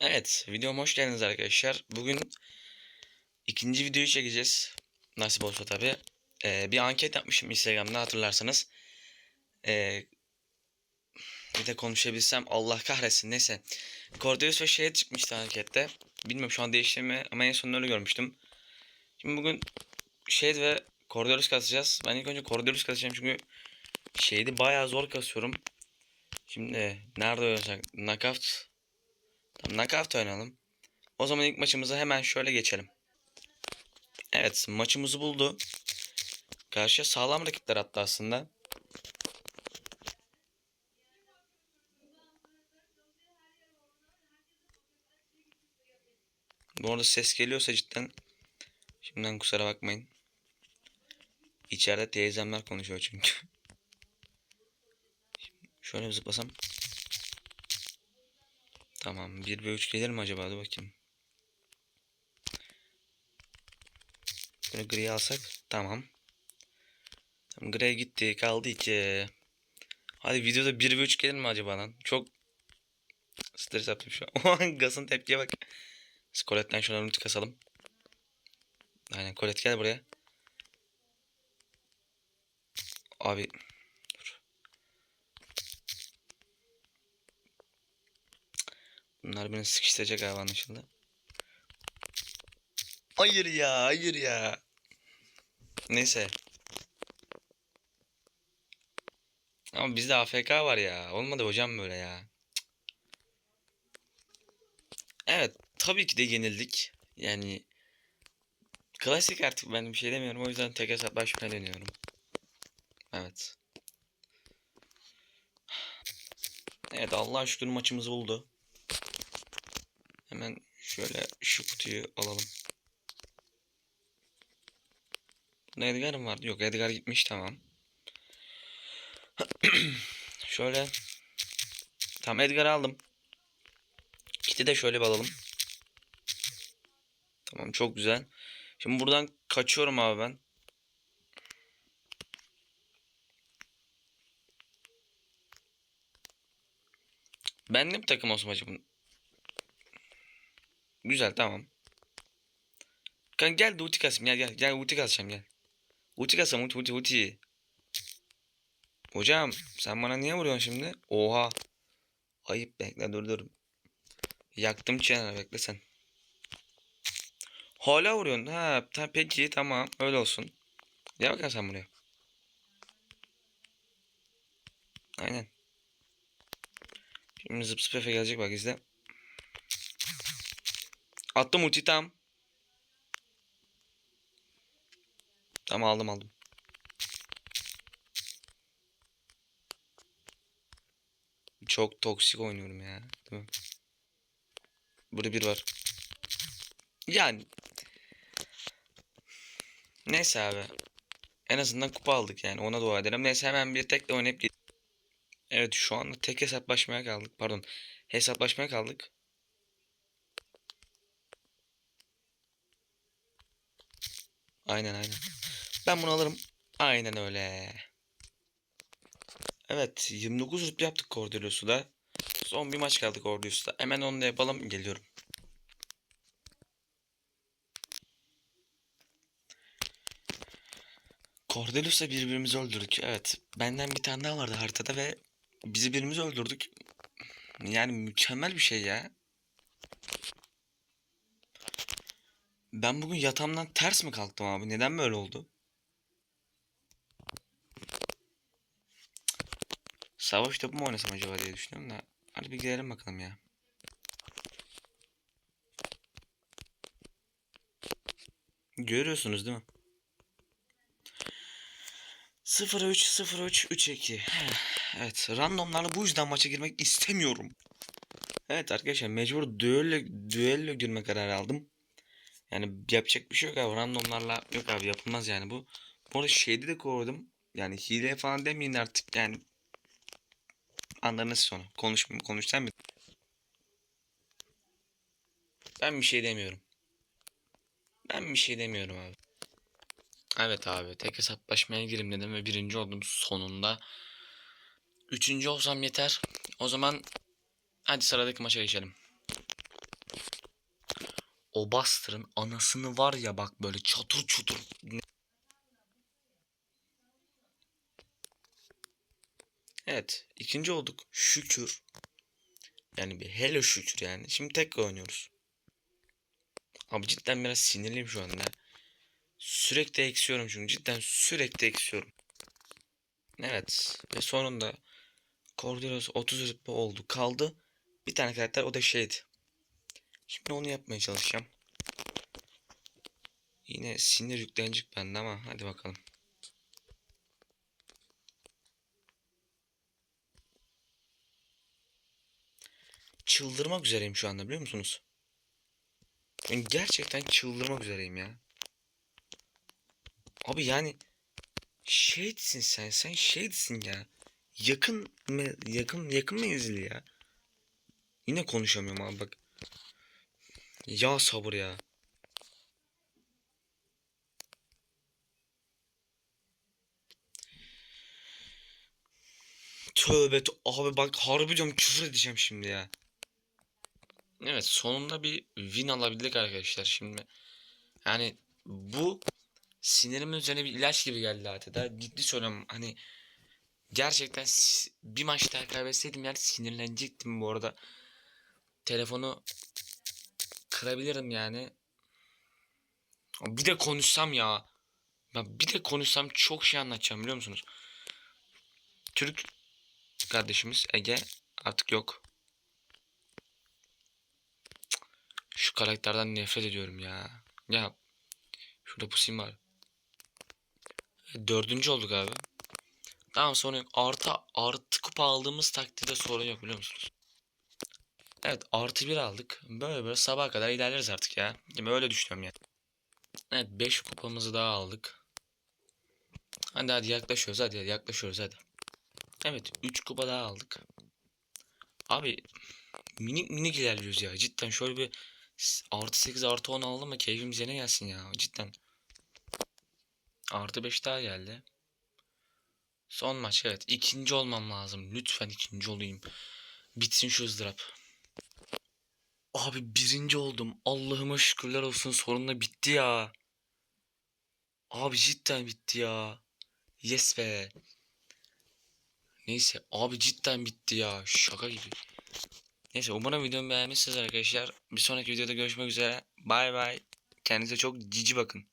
Evet, videoma hoş geldiniz arkadaşlar. Bugün ikinci videoyu çekeceğiz. Nasip olsa tabii. Ee, bir anket yapmışım Instagram'da hatırlarsanız. Ee, bir de konuşabilsem Allah kahretsin neyse. Cordelius ve şeye çıkmıştı ankette. Bilmiyorum şu an değişti mi ama en son öyle görmüştüm. Şimdi bugün Shade ve Cordelius kasacağız. Ben ilk önce Cordelius kasacağım çünkü Shade'i bayağı zor kasıyorum. Şimdi nerede oynasak? Knockout Tamam knockout oynayalım. O zaman ilk maçımıza hemen şöyle geçelim. Evet maçımızı buldu. Karşıya sağlam rakipler attı aslında. Bu arada ses geliyorsa cidden şimdiden kusura bakmayın. İçeride teyzemler konuşuyor çünkü. Şöyle bir zıplasam. Tamam 1 ve 3 gelir mi acaba? Dur bakayım. Böyle gri alsak. Tamam. Tamam gri gitti. Kaldı 2. Hadi videoda 1 ve 3 gelir mi acaba lan? Çok stres yaptım şu an. Gas'ın tepkiye bak. Biz Colette'den şuna ulti kasalım. Aynen Colette gel buraya. Abi Bunlar beni sıkıştıracak abi anlaşıldı. Hayır ya, hayır ya. Neyse. Ama bizde AFK var ya. Olmadı hocam böyle ya. Evet, tabii ki de yenildik. Yani klasik artık ben bir şey demiyorum. O yüzden tek hesaplaşmaya dönüyorum. Evet. Evet Allah'a şükür maçımızı buldu. Hemen şöyle şu kutuyu alalım. Bunda Edgar mı vardı? Yok Edgar gitmiş tamam. şöyle. Tamam Edgar'ı aldım. Kit'i de şöyle bir alalım. Tamam çok güzel. Şimdi buradan kaçıyorum abi ben. Ben de mi takım olsun acaba? Güzel tamam. Kanka gel de ulti kasayım gel gel. Gel ulti kasacağım gel. Ulti kasam ulti ulti ulti. Hocam sen bana niye vuruyorsun şimdi? Oha. Ayıp bekle dur dur. Yaktım çeneni bekle sen. Hala vuruyorsun. Ha ta, peki tamam öyle olsun. Gel bakalım sen buraya. Aynen. Şimdi zıp zıp Efe gelecek bak izle. Attım ulti tam. Tamam aldım aldım. Çok toksik oynuyorum ya. Değil mi? Burada bir var. Yani. Neyse abi. En azından kupa aldık yani ona dua ederim. Neyse hemen bir tekle oynayıp. Evet şu anda tek hesaplaşmaya kaldık. Pardon. Hesaplaşmaya kaldık. Aynen aynen. Ben bunu alırım. Aynen öyle. Evet 29 rütbe yaptık Cordelius'u. Son bir maç kaldı Cordelius'ta. Hemen onu da yapalım geliyorum. Cordelius'la birbirimizi öldürdük. Evet. Benden bir tane daha vardı haritada ve bizi birimiz öldürdük. Yani mükemmel bir şey ya. Ben bugün yatağımdan ters mi kalktım abi? Neden böyle oldu? Savaş topu mu oynasam acaba diye düşünüyorum da. Hadi bir gidelim bakalım ya. Görüyorsunuz değil mi? 0-3, 0-3, 3-2. Evet, randomlarla bu yüzden maça girmek istemiyorum. Evet arkadaşlar mecbur düello, düello girme kararı aldım. Yani yapacak bir şey yok abi. Randomlarla yok abi yapılmaz yani bu. Bu arada şeyde de koydum. Yani hile falan demeyin artık yani. Anlarınız sonra. Konuşmayayım konuşsam mı? Ben bir şey demiyorum. Ben bir şey demiyorum abi. Evet abi tek hesaplaşmaya girim dedim ve birinci oldum sonunda. Üçüncü olsam yeter. O zaman hadi sıradaki maça geçelim. O Buster'ın anasını var ya bak böyle çatır çutur. Evet ikinci olduk şükür. Yani bir hele şükür yani. Şimdi tekrar oynuyoruz. Abi cidden biraz sinirliyim şu anda. Sürekli eksiyorum çünkü cidden sürekli eksiyorum. Evet ve sonunda Corderos 30 rütbe oldu. Kaldı bir tane karakter o da şeydi. Şimdi onu yapmaya çalışacağım. Yine sinir yüklenecek bende ama hadi bakalım. Çıldırmak üzereyim şu anda biliyor musunuz? Ben gerçekten çıldırmak üzereyim ya. Abi yani şeysin sen sen şeysin ya. Yakın yakın yakın menzili ya. Yine konuşamıyorum abi bak. Ya sabır ya. Tövbe tö- abi bak harbi diyorum küfür edeceğim şimdi ya. Evet sonunda bir win alabildik arkadaşlar şimdi. Yani bu sinirimin üzerine bir ilaç gibi geldi adeta. Ciddi söylüyorum hani gerçekten bir maç daha kaybetseydim yani sinirlenecektim bu arada. Telefonu kırabilirim yani. Bir de konuşsam ya. Ben bir de konuşsam çok şey anlatacağım biliyor musunuz? Türk kardeşimiz Ege artık yok. Şu karakterden nefret ediyorum ya. Ya şurada pusayım var. Dördüncü olduk abi. Tamam sorun yok. Artı, artı kupa aldığımız takdirde sorun yok biliyor musunuz? Evet artı bir aldık. Böyle böyle sabaha kadar ilerleriz artık ya. Değil? Öyle düşünüyorum ya. Evet 5 kupamızı daha aldık. Hadi hadi yaklaşıyoruz hadi, hadi yaklaşıyoruz hadi. Evet 3 kupa daha aldık. Abi minik minik ilerliyoruz ya. Cidden şöyle bir artı 8 artı 10 aldım mı keyfimiz yerine gelsin ya. Cidden. Artı 5 daha geldi. Son maç evet. ikinci olmam lazım. Lütfen ikinci olayım. Bitsin şu ızdırap. Abi birinci oldum. Allah'ıma şükürler olsun sonunda bitti ya. Abi cidden bitti ya. Yes be. Neyse abi cidden bitti ya. Şaka gibi. Neyse umarım videomu beğenmişsiniz arkadaşlar. Bir sonraki videoda görüşmek üzere. Bay bay. Kendinize çok cici bakın.